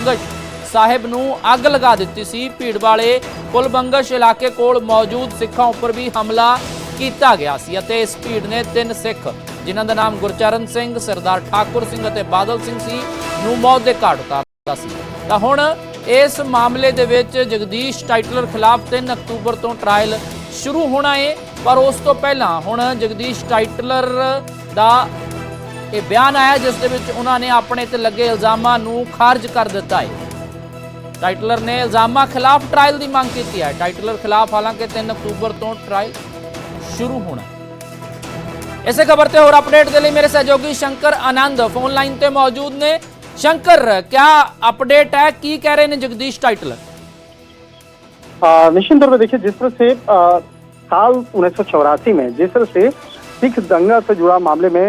ਬੰਗਸ਼ ਸਾਹਿਬ ਨੂੰ ਅੱਗ ਲਗਾ ਦਿੱਤੀ ਸੀ। ਭੀੜ ਵਾਲੇ ਪੁਲ ਬੰਗਸ਼ ਇਲਾਕੇ ਕੋਲ ਮੌਜੂਦ ਸਿੱਖਾਂ ਉੱਪਰ ਵੀ ਹਮਲਾ ਕੀਤਾ ਗਿਆ ਸੀ ਅਤੇ ਇਸ ਭੀੜ ਨੇ ਤਿੰਨ ਸਿੱਖ, ਜਿਨ੍ਹਾਂ ਦਾ ਨਾਮ ਗੁਰਚਰਨ ਸਿੰਘ, ਸਰਦਾਰ ਠਾਕੁਰ ਸਿੰਘ ਅਤੇ ਬਾਦਲ ਸਿੰਘ ਸੀ, ਨੂੰ ਮੌਤ ਦੇ ਘਾਟ ਉਤਾਰਤਾ ਸੀ। ਤਾਂ ਹੁਣ ਇਸ ਮਾਮਲੇ ਦੇ ਵਿੱਚ ਜਗਦੀਸ਼ ਟਾਈਟਲਰ ਖਿਲਾਫ 3 ਅਕਤੂਬਰ ਤੋਂ ਟ੍ਰਾਇਲ ਸ਼ੁਰੂ ਹੋਣਾ ਹੈ ਪਰ ਉਸ ਤੋਂ ਪਹਿਲਾਂ ਹੁਣ ਜਗਦੀਸ਼ ਟਾਈਟਲਰ ਦਾ ਇਹ ਬਿਆਨ ਆਇਆ ਜਿਸ ਦੇ ਵਿੱਚ ਉਹਨਾਂ ਨੇ ਆਪਣੇ ਤੇ ਲੱਗੇ ਇਲਜ਼ਾਮਾਂ ਨੂੰ ਖਾਰਜ ਕਰ ਦਿੱਤਾ ਹੈ ਟਾਈਟਲਰ ਨੇ ਇਲਜ਼ਾਮਾਂ ਖਿਲਾਫ ਟ੍ਰਾਇਲ ਦੀ ਮੰਗ ਕੀਤੀ ਹੈ ਟਾਈਟਲਰ ਖਿਲਾਫ ਹਾਲਾਂਕਿ 3 ਅਕਤੂਬਰ ਤੋਂ ਟ੍ਰਾਇਲ ਸ਼ੁਰੂ ਹੋਣਾ ਹੈ। ਇਸੇ ਖਬਰ ਤੇ ਹੋਰ ਅਪਡੇਟ ਦੇ ਲਈ ਮੇਰੇ ਸਹਿਯੋਗੀ ਸ਼ੰਕਰ ਆਨੰਦ ਫੋਨ ਲਾਈਨ ਤੇ ਮੌਜੂਦ ਨੇ ਸ਼ੰਕਰ क्या अपडेट है की कह रहे हैं जगदीश टाइटलर आ, निश्चित तौर पर देखिए जिस तरह से आ, साल उन्नीस में जिस तरह से सिख दंगा से जुड़ा मामले में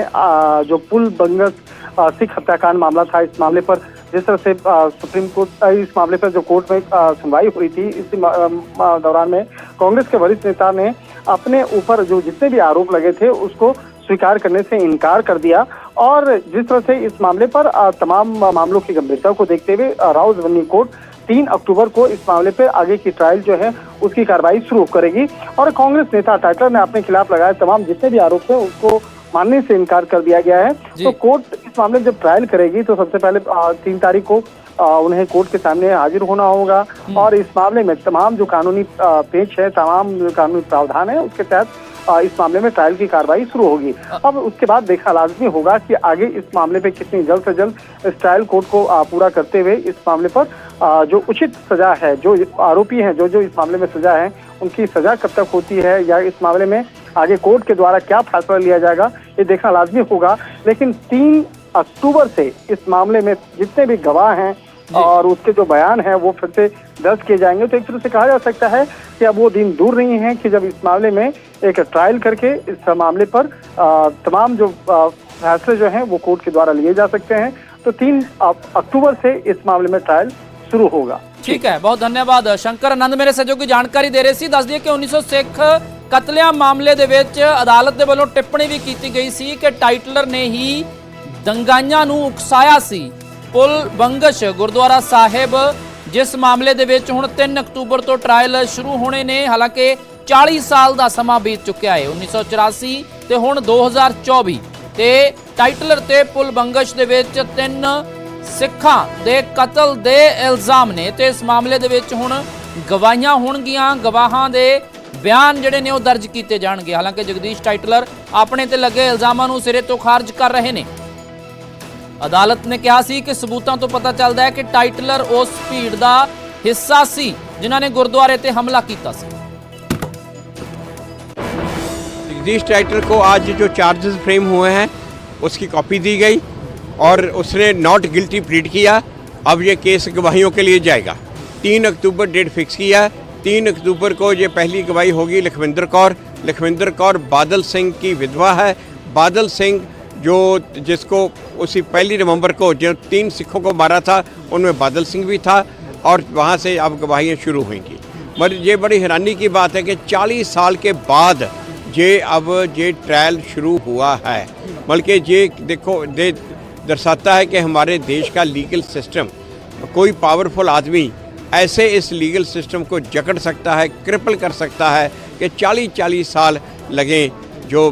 जो पुल बंगस सिख हत्याकांड मामला था इस मामले पर जिस तरह से सुप्रीम कोर्ट इस मामले पर जो कोर्ट में सुनवाई हुई थी इस दौरान में कांग्रेस के वरिष्ठ नेता ने अपने ऊपर जो जितने भी आरोप लगे थे उसको स्वीकार करने से इनकार कर दिया और जिस तरह से इस मामले पर तमाम मामलों की गंभीरता को देखते हुए आ, राउज वन्नी कोर्ट तीन अक्टूबर को इस मामले पर आगे की ट्रायल जो है उसकी कार्रवाई शुरू करेगी। और कांग्रेस नेता टाइटलर ने अपने खिलाफ लगाए तमाम जितने भी आरोप है उसको मानने से इनकार कर दिया गया है। तो कोर्ट इस मामले में जब ट्रायल करेगी तो सबसे पहले तीन तारीख को उन्हें कोर्ट के सामने हाजिर होना होगा। और इस मामले में तमाम जो कानूनी पेच है तमाम जो कानूनी प्रावधान है उसके तहत इस मामले में ट्रायल की कार्रवाई शुरू होगी। अब उसके बाद देखना लाजमी होगा कि आगे इस मामले पे कितनी जल्द से जल्द इस ट्रायल कोर्ट को पूरा करते हुए इस मामले पर जो उचित सजा है जो आरोपी हैं जो जो इस मामले में सजा है उनकी सजा कब तक होती है या इस मामले में आगे कोर्ट के द्वारा क्या फैसला लिया जाएगा ये देखना लाजमी होगा। लेकिन तीन अक्टूबर से इस मामले में जितने भी गवाह हैं और उसके जो बयान है वो फिर से दर्ज किए जाएंगे तो एक तरह से कहा जा सकता है कि अब वो दिन दूर नहीं है कि जब इस मामले में एक ट्रायल करके इस मामले पर आ, तमाम जो आ, फैसले जो हैं वो कोर्ट के द्वारा लिए जा सकते हैं तो तीन अक्टूबर से इस मामले में ट्रायल शुरू होगा ਠੀਕ ਹੈ ਬਹੁਤ ਧੰਨਵਾਦ ਸ਼ੰਕਰ ਆਨੰਦ ਮੇਰੇ ਸਹਿਯੋਗੀ ਜਾਣਕਾਰੀ ਦੇ ਰਹੇ ਸੀ ਦੱਸ ਦਈਏ ਕਿ 1900 ਸਿੱਖ ਕਤਲੇਆਮ ਮਾਮਲੇ ਦੇ ਵਿੱਚ ਅਦਾਲਤ ਦੇ ਵੱਲੋਂ ਟਿੱਪਣੀ ਵੀ ਕੀਤੀ ਗਈ ਸੀ ਕਿ ਟਾਈਟਲਰ ਨੇ ਹੀ ਦੰਗਾਈਆਂ ਨੂੰ ਉਕਸਾਇਆ ਸੀ ਪੁਲ ਬੰਗਸ਼ ਗੁਰਦੁਆਰਾ ਸਾਹਿਬ, ਜਿਸ ਮਾਮਲੇ ਦੇ ਵਿੱਚ ਹੁਣ 3 ਅਕਤੂਬਰ ਤੋਂ ਟ੍ਰਾਇਲ ਸ਼ੁਰੂ ਹੋਣੇ ਨੇ, ਹਾਲਾਂਕਿ 40 ਸਾਲ ਦਾ ਸਮਾਂ ਬੀਤ ਚੁੱਕਿਆ ਹੈ 1984 ਤੇ ਹੁਣ 2024 ਤੇ ਟਾਈਟਲਰ ਤੇ ਪੁਲ ਬੰਗਸ਼ ਦੇ ਵਿੱਚ ਤਿੰਨ ਸਿੱਖਾਂ ਦੇ ਕਤਲ ਦੇ ਇਲਜ਼ਾਮ ਨੇ ਤੇ ਇਸ ਮਾਮਲੇ ਦੇ ਵਿੱਚ ਹੁਣ ਗਵਾਹੀਆਂ ਹੋਣਗੀਆਂ, ਗਵਾਹਾਂ ਦੇ ਬਿਆਨ ਜਿਹੜੇ ਨੇ ਉਹ ਦਰਜ ਕੀਤੇ ਜਾਣਗੇ। ਹਾਲਾਂਕਿ ਜਗਦੀਸ਼ ਟਾਈਟਲਰ ਆਪਣੇ ਤੇ ਲੱਗੇ ਇਲਜ਼ਾਮਾਂ ਨੂੰ ਸਿਰੇ ਤੋਂ ਖਾਰਜ ਕਰ ਰਹੇ ਨੇ। ਅਦਾਲਤ ਨੇ ਕਿਹਾ ਸੀ ਕਿ ਸਬੂਤਾਂ ਤੋਂ ਪਤਾ ਚੱਲਦਾ ਹੈ ਕਿ ਟਾਈਟਲਰ ਉਸ ਭੀੜ ਦਾ ਹਿੱਸਾ ਸੀ ਜਿਨ੍ਹਾਂ ਨੇ ਗੁਰਦੁਆਰੇ ਤੇ ਹਮਲਾ ਕੀਤਾ ਸੀ जगदीश टाइटल को आज जो चार्जेस फ्रेम हुए हैं उसकी कॉपी दी गई और उसने नॉट गिल्टी प्लीड किया अब ये केस गवाहियों के लिए जाएगा तीन अक्टूबर डेट फिक्स किया है तीन अक्टूबर को ये पहली गवाही होगी लखविंदर कौर लखविंदर कौर बादल सिंह की विधवा है बादल सिंह जो जिसको उसी पहली नवंबर को जो तीन सिखों को मारा था, उनमें बादल सिंह भी था और वहाँ से अब गवाहियाँ शुरू होंगी। मगर ये बड़ी हैरानी की बात है कि 40 साल के बाद ये अब ये ट्रायल शुरू हुआ है। बल्कि ये देखो दे दर्शाता है कि हमारे देश का लीगल सिस्टम, कोई पावरफुल आदमी ऐसे इस लीगल सिस्टम को जकड़ सकता है, क्रिपल कर सकता है कि 40 40 साल लगें जो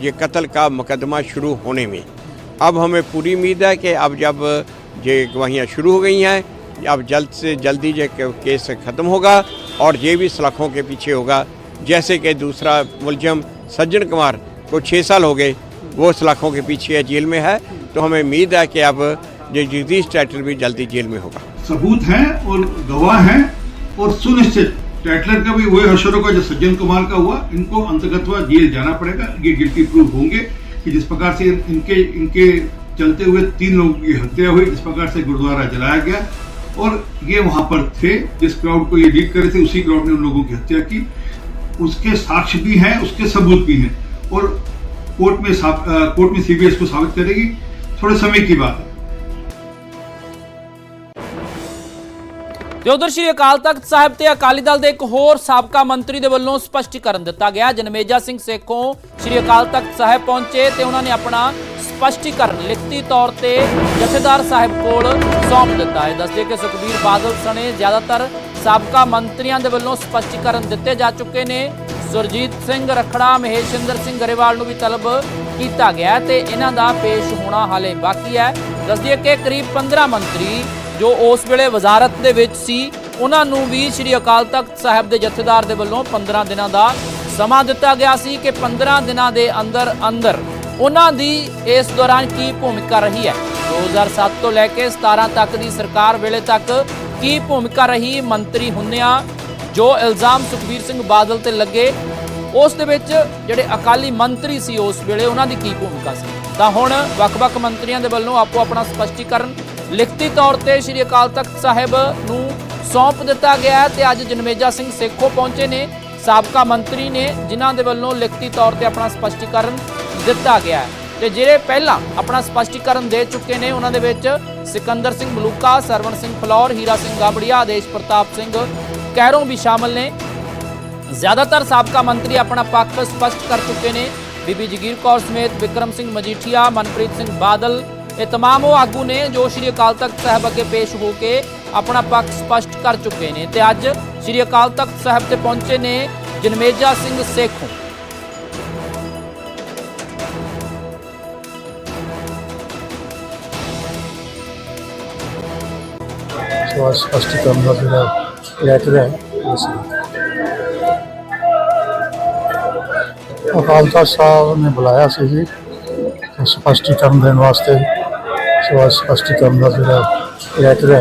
ये कत्ल का मुकदमा शुरू होने में। अब हमें पूरी उम्मीद है कि अब जब, ये गवाहियाँ शुरू हो गई हैं, अब जल्द से जल्दी ये केस ख़त्म होगा और ये भी सलाखों के पीछे होगा। जैसे कि दूसरा मुलजम सज्जन कुमार को छः साल हो गए, वो सलाखों के पीछे जेल में है। तो हमें उम्मीद है कि अब ये जगदीश टाइटल भी जल्दी जेल में होगा। सबूत हैं और गवाह हैं और सुनिश्चित टैटलर का भी, वही हशरों का, जो सज्जन कुमार का हुआ, इनको अंतगतवा जेल जाना पड़ेगा। ये गिल्टी प्रूफ होंगे कि जिस प्रकार से इनके इनके चलते हुए तीन लोगों की हत्या हुई, जिस प्रकार से गुरुद्वारा जलाया गया, और ये वहाँ पर थे, जिस क्राउड को ये लीड करे थे, उसी क्राउड ने उन लोगों की हत्या की। उसके साक्ष्य भी हैं, उसके सबूत भी हैं, और कोर्ट में कोर्ट में सीबीएस को साबित करेगी। थोड़े समय की बात है। ਤੇ ਉਧਰ ਸ਼੍ਰੀ ਅਕਾਲ ਤਖਤ ਸਾਹਿਬ ਤੇ ਅਕਾਲੀ ਦਲ ਦੇ ਇੱਕ ਹੋਰ ਸਾਬਕਾ ਮੰਤਰੀ ਦੇ ਵੱਲੋਂ ਸਪਸ਼ਟੀਕਰਨ ਦਿੱਤਾ ਗਿਆ। ਜਨਮੇਜਾ ਸਿੰਘ ਸੇਖੋਂ ਸ਼੍ਰੀ ਅਕਾਲ ਤਖਤ ਸਾਹਿਬ ਪਹੁੰਚੇ ਤੇ ਉਹਨਾਂ ਨੇ ਆਪਣਾ ਸਪਸ਼ਟੀਕਰਨ ਲਿਖਤੀ ਤੌਰ ਤੇ ਜਥੇਦਾਰ ਸਾਹਿਬ ਕੋਲ ਸੌਂਪ ਦਿੱਤਾ। ਹੈ ਦੱਸਦੇ ਕਿ ਸੁਖਬੀਰ ਬਾਦਲ ਸਣੇ ਜ਼ਿਆਦਾਤਰ ਸਾਬਕਾ ਮੰਤਰੀਆਂ ਦੇ ਵੱਲੋਂ ਸਪਸ਼ਟੀਕਰਨ ਦਿੱਤੇ ਜਾ ਚੁੱਕੇ ਨੇ। ਸੁਰਜੀਤ ਸਿੰਘ ਰਖੜਾ, ਮਹੇਸ਼ਿੰਦਰ ਸਿੰਘ ਗਰੇਵਾਲ ਨੂੰ ਵੀ ਤਲਬ ਕੀਤਾ ਗਿਆ ਹੈ ਤੇ ਇਹਨਾਂ ਦਾ ਪੇਸ਼ ਹੋਣਾ ਹਾਲੇ ਬਾਕੀ ਹੈ। ਦੱਸਦੀਏ ਕਿ ਕਰੀਬ 15 ਮੰਤਰੀ ਜੋ ਉਸ ਵੇਲੇ ਵਜ਼ਾਰਤ ਦੇ ਵਿੱਚ ਸੀ, ਉਹਨਾਂ ਨੂੰ ਵੀ ਸ੍ਰੀ ਅਕਾਲ ਤਖਤ ਸਾਹਿਬ ਦੇ ਜਥੇਦਾਰ ਦੇ ਵੱਲੋਂ 15 ਦਿਨਾਂ ਦਾ ਸਮਾਂ ਦਿੱਤਾ ਗਿਆ ਸੀ ਕਿ 15 ਦਿਨਾਂ ਦੇ ਅੰਦਰ ਅੰਦਰ ਉਹਨਾਂ ਦੀ ਇਸ ਦੌਰਾਨ ਕੀ ਭੂਮਿਕਾ ਰਹੀ ਹੈ? 2007 ਤੋਂ ਲੈ ਕੇ 17 ਤੱਕ ਦੀ ਸਰਕਾਰ ਵੇਲੇ ਤੱਕ ਕੀ ਭੂਮਿਕਾ ਰਹੀ? ਮੰਤਰੀ ਹੁੰਦਿਆਂ ਜੋ ਇਲਜ਼ਾਮ ਸੁਖਬੀਰ ਸਿੰਘ ਬਾਦਲ ਤੇ ਲੱਗੇ, ਉਸ ਦੇ ਵਿੱਚ ਜਿਹੜੇ ਅਕਾਲੀ ਮੰਤਰੀ ਸੀ ਉਸ ਵੇਲੇ ਉਹਨਾਂ ਦੀ ਕੀ ਭੂਮਿਕਾ ਸੀ? ਤਾਂ ਹੁਣ ਵੱਖ-ਵੱਖ ਮੰਤਰੀਆਂ ਦੇ ਵੱਲੋਂ ਆਪੋ ਆਪਣਾ ਸਪਸ਼ਟੀਕਰਨ ਲਿਖਤੀ ਤੌਰ ਤੇ ਸ੍ਰੀ ਅਕਾਲ ਤਖਤ ਸਾਹਿਬ ਨੂੰ ਸੌਂਪ ਦਿੱਤਾ ਗਿਆ ਹੈ ਤੇ ਅੱਜ ਜਨਮੇਜਾ ਸਿੰਘ ਸੇਖੋ ਪਹੁੰਚੇ ਨੇ। ਸਾਬਕਾ ਮੰਤਰੀ ਨੇ, ਜਿਨ੍ਹਾਂ ਦੇ ਵੱਲੋਂ ਲਿਖਤੀ ਤੌਰ ਤੇ ਆਪਣਾ ਸਪਸ਼ਟੀਕਰਨ ਦਿੱਤਾ ਗਿਆ ਹੈ। ਤੇ ਜਿਹੜੇ ਪਹਿਲਾਂ ਆਪਣਾ ਸਪਸ਼ਟੀਕਰਨ ਦੇ ਚੁੱਕੇ ਨੇ, ਉਹਨਾਂ ਦੇ ਵਿੱਚ ਸਿਕੰਦਰ ਸਿੰਘ ਮਲੂਕਾ ਸਰਵਣ ਸਿੰਘ ਫਲੌਰ, ਹੀਰਾ ਸਿੰਘ ਗਾਬੜੀਆ, ਆਦੇਸ਼ ਪ੍ਰਤਾਪ ਸਿੰਘ ਕੈਰੋਂ ਵੀ ਸ਼ਾਮਲ ਨੇ। ਜ਼ਿਆਦਾਤਰ ਸਾਬਕਾ ਮੰਤਰੀ ਆਪਣਾ ਪੱਖ ਸਪਸ਼ਟ ਕਰ ਚੁੱਕੇ ਨੇ। ਬੀਬੀ ਜਗੀਰ ਕੌਰ ਸਮੇਤ ਵਿਕਰਮ ਸਿੰਘ ਮਜੀਠੀਆ, ਮਨਪ੍ਰੀਤ ਸਿੰਘ ਬਾਦਲ ਇਹ तमाम ਉਹ ਆਗੂ ਨੇ ਜੋ ਸ਼੍ਰੀ ਅਕਾਲ ਤਖਤ ਸਾਹਿਬ ਅੱਗੇ ਪੇਸ਼ ਹੋ ਕੇ ਆਪਣਾ ਪੱਖ ਸਪਸ਼ਟ ਕਰ ਚੁੱਕੇ ਨੇ ਤੇ ਅੱਜ ਸ਼੍ਰੀ ਅਕਾਲ ਤਖਤ ਸਾਹਿਬ ਤੇ ਪਹੁੰਚੇ ਨੇ ਜਨਮੇਜਾ ਸਿੰਘ ਸੇਖੋਂ ਸੋ ਅੱਜ ਸਪਸ਼ਟੀਕਰਨ ਦਾ ਜਿਹੜਾ ਲੈਟਰ ਹੈ ਉਸ ਅਕਾਲ ਤਖਤ ਸਾਹਿਬ ਨੇ ਬੁਲਾਇਆ ਸੀ ਜੀ ਤੇ ਸਪਸ਼ਟੀਕਰਨ ਦੇਣ ਵਾਸਤੇ সবার স্পষ্টিত আমরা এরা এতরা